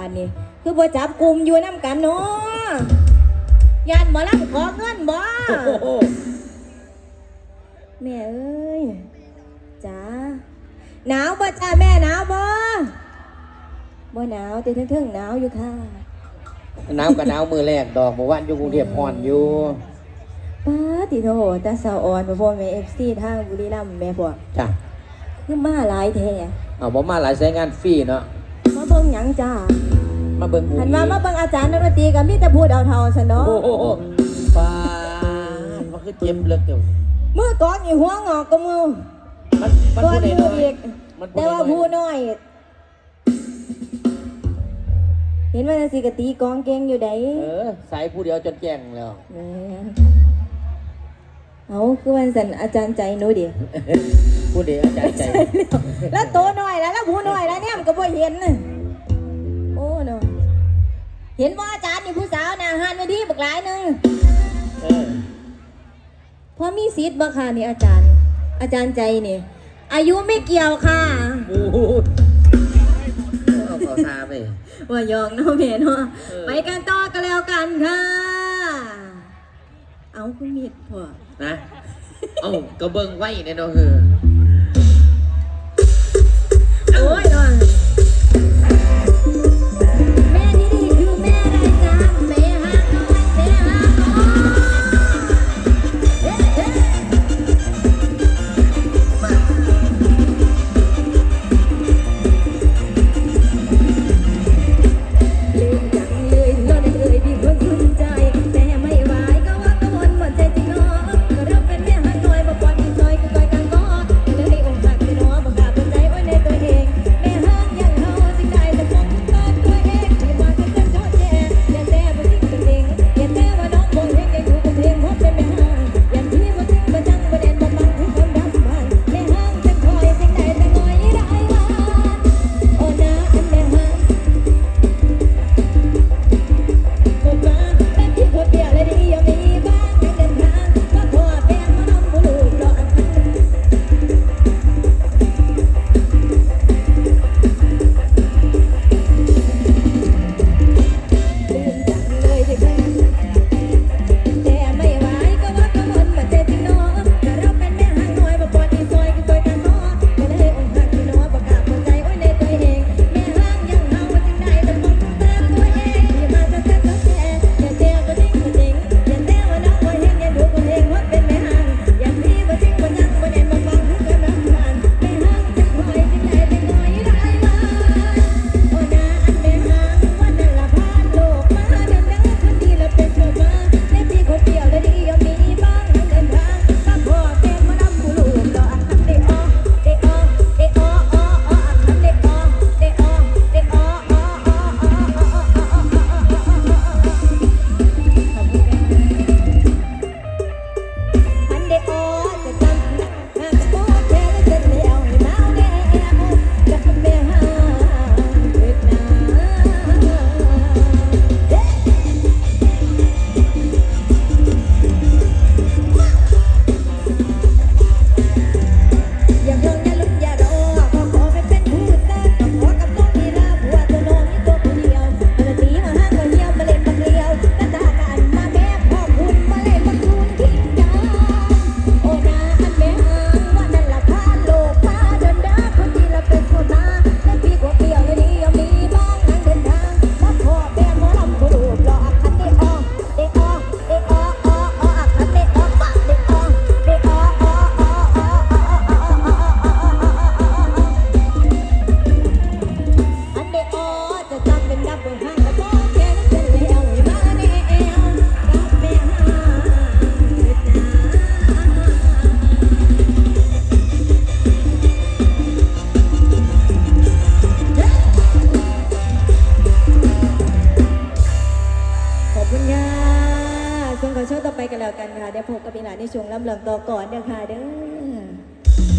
อันนี้คือบ่จับกลุ่มอยู่น้ำกันเนาะยานหมอลำขอเงินบ่โอ้โหแม่เอ้ยจ้าหนาวบ่จ้าแม่หนาวบ่บ่หนาวแต่ทึ่งๆหนาวอยู่ค่ะหนาวกับหนาวมือแรกดอกเมื่อวานอยู่กรุงเทพอ่อนอยู่ป้าติโทตาสาวอ่อนบ่พ่อแม่ FC ทางบุรีรัมย์แม่พวกจ้ะคือมาหลายแท้เอาผมมาหลายสายงานฟรีเนาะมาเบิ่งหยังจ้า มาเบิ่งอูหันมามาเบิ่งอาจารย์ดนตรีก็มีแต่พูดเอาเท่าซะเนาะโอ้โหปานมันคือเจ็บเลือกเดียวมือกองอีหัวงอกก็มือมันมันก่อพูนดได้มืน้ออยอีกมันพูดแต่ได้ว่าน้ผู้อยน้อย เห็นว่าจังสิกะตีกองเก่งอยู่ไดเออสายผู้เดียวจนแจ้งแล้วแม่นเอาคือวันสันอาจารย์ใจหนูดิผู้เดียวอาจารย์ใจ แล้วโตน้อยแล้วแล้วผู้น้อยแล้วเนี่ยมันก็บ่เห็นน่ะโอ้เนาะ เห็นว่าอาจารย์นี่ผู้สาวนะหันไปที่บักหลายหนึงเออพอมีสิทธิ์บ่ค่ะนี่อาจารย์ อาจารย์ใจนี่ อายุไม่เกี่ยวค่ะ โอ้โหเอาเอาตาไป ว่ายองเนาะแม่เนาะเออ ไปกันต่อกันแล้วกันค่ะ เอาคุณมีดพอนะ เอ้าก็เบิ่งไว้เนี่ยเนาะคือโอ้ยนอน ช่วงต่อไปกันแล้วกันค่ะเดี๋ยวพบกับพี่หลานในช่วงลำเลิงต่อก่อนเด้อค่ะเด้อ